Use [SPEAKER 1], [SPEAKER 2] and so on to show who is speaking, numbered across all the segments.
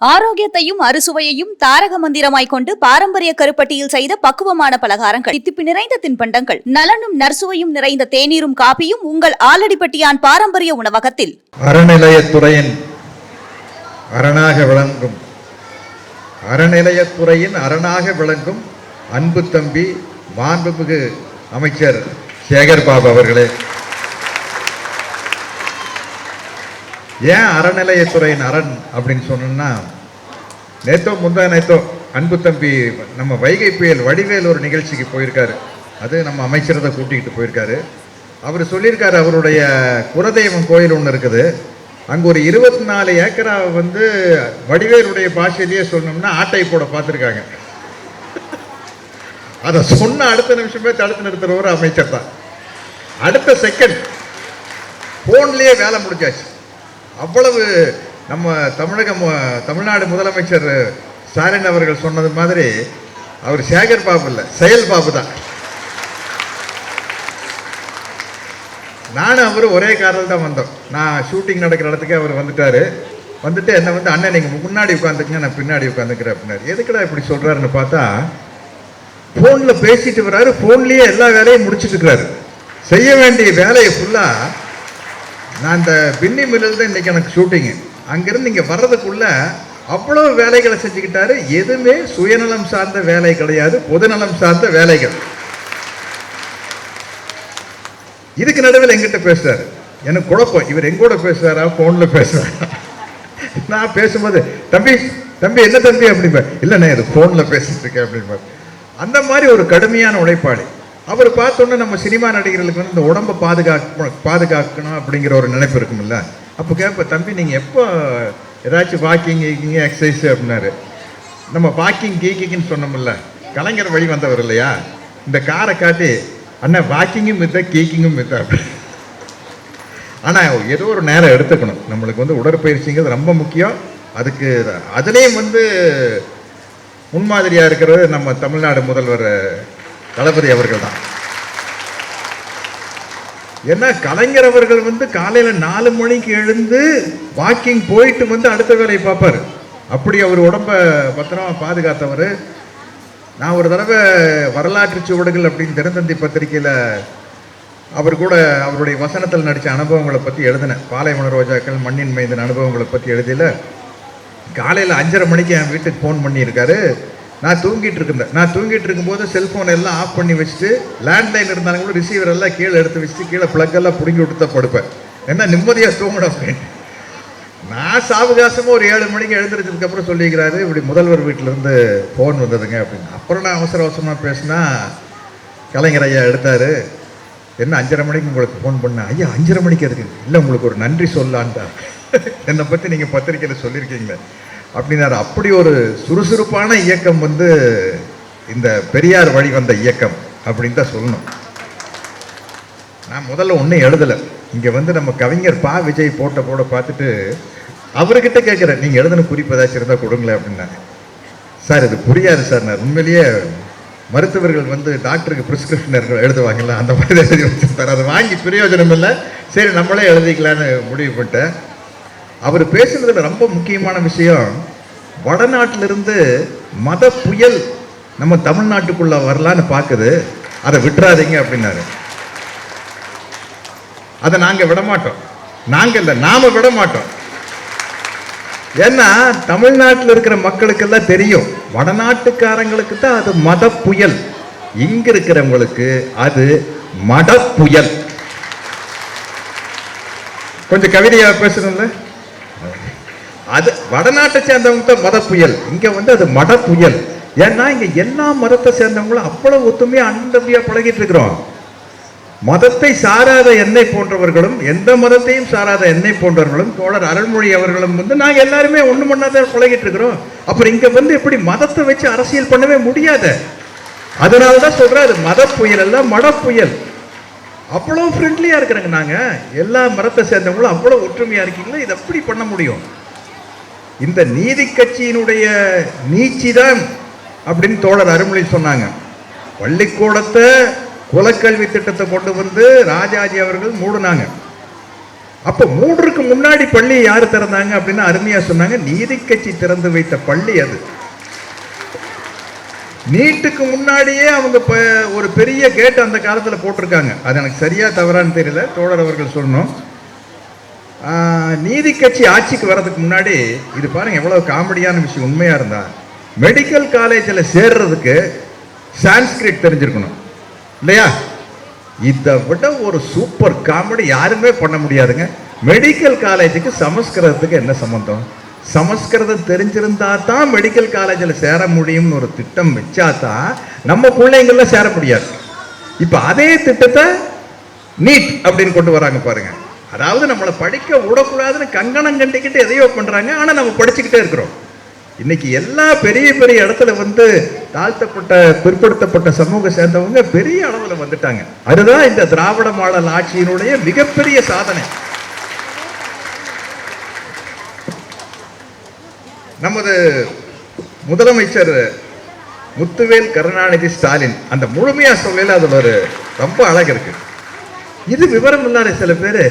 [SPEAKER 1] ஆரோக்கியத்தையும் அறுசுவையையும் தாரக மந்திரமாய் கொண்டு பாரம்பரிய கருப்பட்டியில் செய்த பக்குவமான பலகாரங்கள். தித்திப்பு நிறைந்த தின்பண்டங்கள். நலனும் நர்சுவையும் நிறைந்த தேநீரும் காபியும் உங்கள் ஆலடிப்பட்டியான் பாரம்பரிய உணவகத்தில்.
[SPEAKER 2] அறநிலையத்துறையின் அரணாக விளங்கும். அறநிலையத்துறையின் அரணாக விளங்கும் அன்பு தம்பி மாண்புமிகு அமைச்சர் சேகர் பாபு அவர்களே. ஏன் அறநிலையத்துறையின் அரண் அப்படின்னு சொன்னோம்னா நேத்தோ முந்தா நேத்தோ அன்பு தம்பி நம்ம வைகை புயல் வடிவேல் ஒரு நிகழ்ச்சிக்கு போயிருக்காரு. அது நம்ம அமைச்சரதை கூட்டிக்கிட்டு போயிருக்காரு. அவர் சொல்லியிருக்காரு அவருடைய குலதெய்வம் கோயில் ஒன்று இருக்குது. அங்கே ஒரு இருபத்தி நாலு ஏக்கரா வந்து வடிவேலுடைய பாஷையிலேயே சொன்னோம்னா ஆட்டை போட பார்த்துருக்காங்க. அதை சொன்ன அடுத்த நிமிஷமே தடுத்து நிறுத்துறவர் அமைச்சர் தான். அடுத்த செகண்ட் ஃபோன்லேயே வேலை முடிஞ்சாச்சு. அவ்வளவு நம்ம தமிழக தமிழ்நாடு முதலமைச்சர் ஸ்டாலின் அவர்கள் சொன்னது மாதிரி அவர் சேகர் பாபு இல்லை செயல் பாபு தான். நானும் அவர் ஒரே காரில் தான் வந்தோம். நான் ஷூட்டிங் நடக்கிற இடத்துக்கு அவர் வந்துட்டாரு. வந்துட்டு என்னை வந்து அண்ணன் நீங்கள் முன்னாடி உட்காந்துக்குங்க நான் பின்னாடி உட்காந்துக்கிறேன் அப்படின்னாரு. எதுக்கடா இப்படி சொல்கிறாருன்னு பார்த்தா ஃபோனில் பேசிட்டு வர்றாரு ஃபோன்லேயே எல்லா வேலையும் முடிச்சிட்டு இருக்கிறாரு. செய்ய வேண்டிய வேலையை ஃபுல்லாக நான் இந்த பின்னி மில்லில் தான் இன்றைக்கி எனக்கு ஷூட்டிங்கு அங்கேருந்து இங்கே வர்றதுக்குள்ள அவ்வளோ வேலைகளை செஞ்சுக்கிட்டாரு. எதுவுமே சுயநலம் சார்ந்த வேலை கிடையாது. பொதுநலம் சார்ந்த வேலைகள். இதுக்கு நடுவில் எங்கிட்ட பேசுறாரு. எனக்கு குழப்பம். இவர் எங்கூட பேசுறாரா? ஃபோனில் பேசுறாரா? நான் பேசும்போது தம்பி தம்பி என்ன தம்பி? அப்படிம்பேன் இல்லைண்ணே இது ஃபோனில் பேசிட்டு இருக்கேன். அப்படிம்பார். அந்த மாதிரி ஒரு கடுமையான உழைப்பாளி. அவர் பார்த்தோன்னே நம்ம சினிமா நடிகர்களுக்கு வந்து இந்த உடம்பை பாதுகாக்க பாதுகாக்கணும் அப்படிங்கிற ஒரு நினைப்பு இருக்கும்ல. அப்போ கேட்பேன் தம்பி நீங்கள் எப்போ ஏதாச்சும் வாக்கிங் கீக்கிங் எக்ஸசைஸ் அப்படின்னாரு. நம்ம வாக்கிங் கீக்கிங்னு சொன்னோம்ல. கலைஞர் வழி வந்தவர் இல்லையா? இந்த காரை காட்டி அண்ணா வாக்கிங்கும் மித்த கீக்கிங்கும் மித்த ஆனால் ஏதோ ஒரு நேரம் எடுத்துக்கணும். நம்மளுக்கு வந்து உடற்பயிற்சிங்கிறது ரொம்ப முக்கியம். அதுக்கு அதுலேயும் வந்து முன்மாதிரியாக இருக்கிறது நம்ம தமிழ்நாடு முதல்வர் தளபதி அவர்கள் தான். ஏன்னா கலைஞர் அவர்கள் வந்து காலையில் நாலு மணிக்கு எழுந்து வாக்கிங் போயிட்டு வந்து அடுத்த வேலையை பார்ப்பார். அப்படி அவர் உடம்ப பத்திரமா பாதுகாத்தவர். நான் ஒரு தடவை வரலாற்று சுவடுகள் அப்படின்னு தினத்தந்தி பத்திரிக்கையில் அவர் கூட அவருடைய வசனத்தில் நடித்த அனுபவங்களை பற்றி எழுதினேன். பாலைவன ரோஜாக்கள் மண்ணின் மைந்தன் அனுபவங்களை பற்றி எழுதியில் காலையில் அஞ்சரை மணிக்கு என் வீட்டுக்கு ஃபோன் பண்ணியிருக்காரு. நான் தூங்கிட்டு இருந்தேன் நான் தூங்கிட்டு இருக்கும்போது செல்ஃபோன் எல்லாம் ஆஃப் பண்ணி வச்சுட்டு லேண்ட்லைன் இருந்தாலும் கூட ரிசீவர் எல்லாம் கீழே எடுத்து வச்சுட்டு கீழே ப்ளக்கெல்லாம் பிடுங்கி விட்டு தான் படுப்பேன். என்ன நிம்மதியாக தூங்கணும் நான் சாவகாசமாக ஒரு ஏழு மணிக்கு எழுந்திரிச்சதுக்கப்புறம் சொல்லிக்கிறாரு இப்படி முதல்வர் வீட்டிலேருந்து ஃபோன் வந்ததுங்க அப்படின்னு. அப்புறம் நான் அவசர அவசரமாக பேசினா கலைஞர் ஐயா எடுத்தார் என்ன அஞ்சரை மணிக்கு உங்களுக்கு ஃபோன் பண்ணேன்? ஐயா அஞ்சரை மணிக்கு எதுக்கு? இல்லை உங்களுக்கு ஒரு நன்றி சொல்லான்டா என்னை பற்றி நீங்கள் பத்திரிக்கையில் சொல்லியிருக்கீங்களே அப்படின்னாரு. அப்படி ஒரு சுறுசுறுப்பான இயக்கம் வந்து இந்த பெரியார் வழி வந்த இயக்கம் அப்படின்னு தான் சொல்லணும். நான் முதல்ல ஒன்றும் எழுதலை. இங்கே வந்து நம்ம கவிஞர் பா விஜய் போட்ட போட பார்த்துட்டு அவர்கிட்ட கேட்குறேன் நீங்கள் எழுதின குறிப்பு ஏதாச்சும் இருந்தால் கொடுங்களேன் அப்படின்னாங்க சார் இது புரியாது சார். நான் உண்மையிலேயே மருத்துவர்கள் வந்து டாக்டருக்கு ப்ரிஸ்கிரிப்ஷன் எழுதுவாங்களா அந்த மாதிரி எழுதி சார் அதை வாங்கி பிரயோஜனம் இல்லை. சரி நம்மளே எழுதிக்கலான்னு முடிவு பண்ணிட்டேன். அவர் பேசுனதில் ரொம்ப முக்கியமான விஷயம் வடநாட்டிலிருந்து மத புயல் நம்ம தமிழ்நாட்டுக்குள்ள வரலான்னு பார்க்குது அதை விட்டுறாதீங்க அப்படின்னாரு. அதை நாங்கள் விட மாட்டோம் இல்லை நாம் நாம விட மாட்டோம் ஏன்னா தமிழ்நாட்டில் இருக்கிற மக்களுக்கெல்லாம் தெரியும் வடநாட்டுக்காரங்களுக்கு தான் அது மத புயல். இங்க இருக்கிறவங்களுக்கு அது மட புயல். கொஞ்சம் கவிதையா பேசுறேன்ல வடநாட்டை சேர்ந்தவங்க தான் மத புயல் இங்கே வந்து அது மட புயல் ஏன்னா இங்கே எல்லா மதத்தை சேர்ந்தவங்களும் அவ்வளோ ஒத்துமையாக அண்ணன் தம்பியாக பழகிட்டு இருக்கிறோம். மதத்தை சாராத என்னை போன்றவர்களும் எந்த மதத்தையும் சாராத என்னை போன்றவர்களும் தோழர் அருள்மொழி அவர்களும் வந்து நாங்கள் எல்லாருமே ஒண்ணு பண்ணாத பழகிட்டு இருக்கிறோம். அப்புறம் இங்கே வந்து எப்படி மதத்தை வச்சு அரசியல் பண்ணவே முடியாது. அதனால தான் சொல்றாரு மத புயல் அல்ல மட புயல் அவ்வளோ ஃப்ரெண்ட்லியாக இருக்கிறாங்க நாங்கள் எல்லா மரத்தை சேர்ந்தவங்களும் அவ்வளோ ஒற்றுமையாக இருக்கீங்களா? இதை எப்படி பண்ண முடியும்? இந்த நீதி கட்சியினுடைய நீச்சி தான் அப்படின்னு தோழர் அருமொழி சொன்னாங்க. பள்ளிக்கூடத்தை குலக்கல்வி திட்டத்தை கொண்டு வந்து ராஜாஜி அவர்கள் மூடினாங்க. அப்போ மூன்றுக்கு முன்னாடி பள்ளி யார் திறந்தாங்க அப்படின்னு அருமையாக சொன்னாங்க. நீதி கட்சி திறந்து வைத்த பள்ளி அது. நீட்டுக்கு முன்னாடியே அவங்க ப- ஒரு பெரிய கேட் அந்த காலத்தில் போட்டிருக்காங்க. அது எனக்கு சரியாக தவறான்னு தெரியல. தோழர் அவர்கள் சொல்லணும் நீதி கட்சி ஆட்சிக்கு வர்றதுக்கு முன்னாடி இது பாருங்க எவ்வளவு காமெடியான விஷயம் உண்மையா இருந்தா. மெடிக்கல் காலேஜில் சேர்றதுக்கு சான்ஸ்கிரிட் தெரிஞ்சிருக்கணும். இல்லையா? இதை விட ஒரு சூப்பர் காமெடி யாருமே பண்ண முடியாதுங்க. மெடிக்கல் காலேஜுக்கு சமஸ்கிருதத்துக்கு என்ன சம்மந்தம் சமஸ்கிருதம் தெரிஞ்சிருந்தா தான் மெடிக்கல் காலேஜில் சேர முடியும்னு ஒரு திட்டம் வச்சா தான் நம்ம பிள்ளைங்களில் சேர முடியாது. இப்போ அதே திட்டத்தை நீட் அப்படின்னு கொண்டு வராங்க பாருங்கள் அதாவது நம்மளை படிக்க விடக்கூடாதுன்னு கங்கணம் கண்டிக்கிட்டு எதையோ பண்ணுறாங்க ஆனால் நம்ம படிச்சுக்கிட்டே இருக்கிறோம். இன்னைக்கு எல்லா பெரிய பெரிய இடத்துல வந்து தாழ்த்தப்பட்ட பிற்படுத்தப்பட்ட சமூக சேர்ந்தவங்க பெரிய அளவில் வந்துட்டாங்க. அதுதான் இந்த திராவிட மாடல் ஆட்சியினுடைய மிகப்பெரிய சாதனை. நமது முதலமைச்சர் முத்துவேல் கருணாநிதி ஸ்டாலின் அந்த முழுமையா சொல்லல அதுல ஒரு ரொம்ப அழகு இருக்கு. இது விவரம் இல்லாத சில பேர்.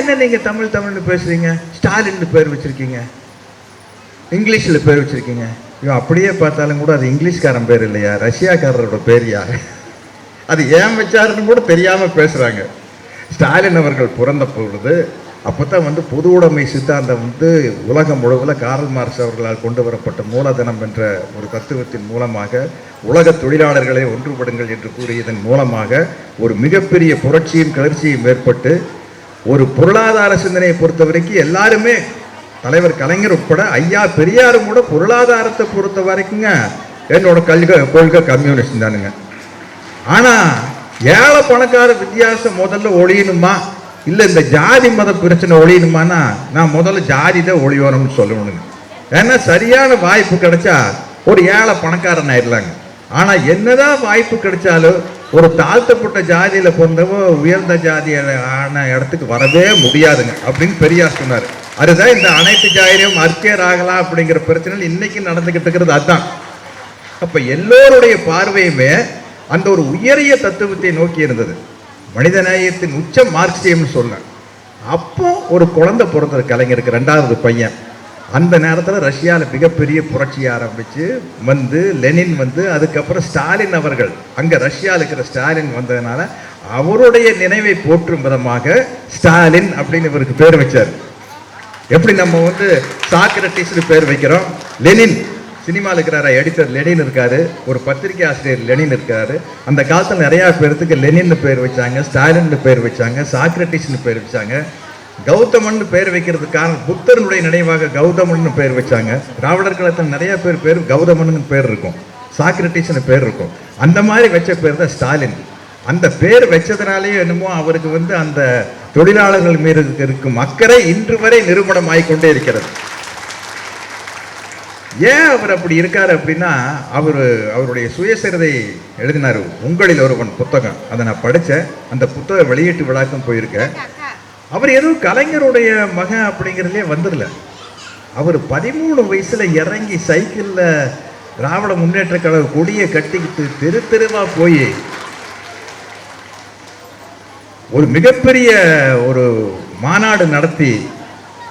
[SPEAKER 2] என்ன நீங்கள் தமிழ் தமிழ்னு பேசுறீங்க? ஸ்டாலின்னு பேர் வச்சுருக்கீங்க. இங்கிலீஷில் பேர் வச்சுருக்கீங்க. ஐயோ அப்படியே பார்த்தாலும் கூட அது இங்கிலீஷ்காரன் பேர் இல்லையா? ரஷ்யாக்காரரோட யார்? அது ஏன் வச்சாருன்னு கூட தெரியாமல் பேசுகிறாங்க ஸ்டாலின் அவர்கள் பிறந்த பொழுது அப்போ தான் வந்து பொது உடைமை சித்தாந்தம் வந்து உலகம் முழுவதில் காரல் மார்க்ஸ் அவர்களால் கொண்டு வரப்பட்ட மூலதனம் என்ற ஒரு தத்துவத்தின் மூலமாக உலக தொழிலாளர்களை ஒன்றுபடுங்கள் என்று கூறியதன் மூலமாக ஒரு மிகப்பெரிய புரட்சியும் கிளர்ச்சியும் ஏற்பட்டு ஒரு பொருளாதார சிந்தனையை பொறுத்த வரைக்கும் எல்லாருமே தலைவர் கலைஞர் உட்பட ஐயா பெரியாரும் கூட பொருளாதாரத்தை பொறுத்த வரைக்குங்க என்னோட கல்க கொள்கை கம்யூனிஸ்ட் தானுங்க. ஆனால் ஏழை பணக்கார வித்தியாசம் முதல்ல ஒழியணுமா? இல்லை இந்த ஜாதி மத பிரச்சனை ஒழியணுமானா நான் முதல்ல ஜாதி தான் ஒழியணும்னு சொல்லணுங்க. ஏன்னா சரியான வாய்ப்பு கிடைச்சா ஒரு ஏழை பணக்காரன் ஆயிடலாங்க. ஆனால் என்னதான் வாய்ப்பு கிடைச்சாலும் ஒரு தாழ்த்தப்பட்ட ஜாதியில் பிறந்தவோ உயர்ந்த ஜாதி ஆன இடத்துக்கு வரவே முடியாதுங்க அப்படின்னு பெரியார் சொன்னார். அதுதான் இந்த அனைத்து ஜாதியும் அர்க்கியர் ஆகலாம் அப்படிங்கிற பிரச்சனை இன்னைக்கு நடந்துகிட்டு இருக்கிறது அதுதான். அப்போ எல்லோருடைய பார்வையுமே அந்த ஒரு உயரிய தத்துவத்தை நோக்கி இருந்தது. மனிதநேயத்தின் உச்ச மார்க்சியம்னு சொன்னேன் அப்போ ஒரு குழந்தை பிறந்தது கலைஞருக்கு ரெண்டாவது பையன். அந்த நேரத்தில் ரஷ்யாவில் மிகப்பெரிய புரட்சி ஆரம்பித்து வந்து லெனின் வந்து அதுக்கப்புறம் ஸ்டாலின் அவர்கள். அங்கே ரஷ்யாவில் இருக்கிற ஸ்டாலின் வந்ததுனால அவருடைய நினைவை போற்றும் விதமாக ஸ்டாலின் அப்படின்னு இவருக்கு பேர் வச்சார். எப்படி நம்ம வந்து சாக்ரட்டிஸ்னு பேர் வைக்கிறோம்? லெனின். சினிமாவில் இருக்கிறார எடிட்டர் லெனின் இருக்காரு ஒரு பத்திரிகை ஆசிரியர் லெனின் இருக்காரு. அந்த காலத்தில் நிறையா பேர்த்துக்கு லெனின்னு பேர் வச்சாங்க ஸ்டாலின்னு பேர் வச்சாங்க சாக்ரட்டிஸ்னு பேர் வச்சாங்க. கௌதமன் பேர் வைக்கிறதுக்கான புத்தருடைய நினைவாக கௌதமன் பேர் வச்சாங்க. திராவிடர் காலத்தில் நிறைய பேர் பேர் கௌதமன் பேர் இருக்கும் சாக்ரட்டிஸ்னு பேர் இருக்கும். அந்த மாதிரி வச்ச பேர் தான் ஸ்டாலின். அந்த பேர் வச்சதுனாலேயே என்னமோ அவருக்கு வந்து அந்த தொழிலாளர்கள் மீது இருக்கும் அக்கறை இன்று வரை நிரூபணம் ஆகிக்கொண்டே இருக்கிறது. ஏன் அவர் அப்படி இருக்கார் அப்படின்னா அவர் அவருடைய சுயசரிதை எழுதினார். உங்களில் ஒருவன் புத்தகம். அதை நான் படித்தேன் அந்த புத்தக வெளியீட்டு விழாக்கம் போயிருக்கேன். அவர் எதுவும் கலைஞருடைய மகன் அப்படிங்கிறதுலே வந்துடல அவர் பதிமூணு வயசில் இறங்கி சைக்கிளில் திராவிட முன்னேற்ற கழக கொடியை கட்டிக்கிட்டு தெரு தெருவாக போய் ஒரு மிகப்பெரிய ஒரு மாநாடு நடத்தி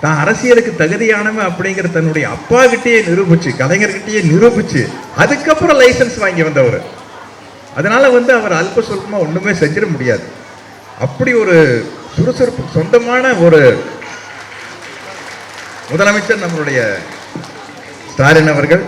[SPEAKER 2] தான் அரசியலுக்கு தகுதியானவன் அப்படிங்கிற தன்னுடைய அப்பா கிட்டேயே நிரூபிச்சு கலைஞர்கிட்டயே நிரூபிச்சு அதுக்கப்புறம் லைசன்ஸ் வாங்கி வந்தவர். அதனால வந்து அவர் அல்ப சொல்பமா ஒன்றுமே செஞ்சிட முடியாது. அப்படி ஒரு சுறுசுறுப்பு சொந்தமான ஒரு முதலமைச்சர் நம்மளுடைய ஸ்டாலின் அவர்கள்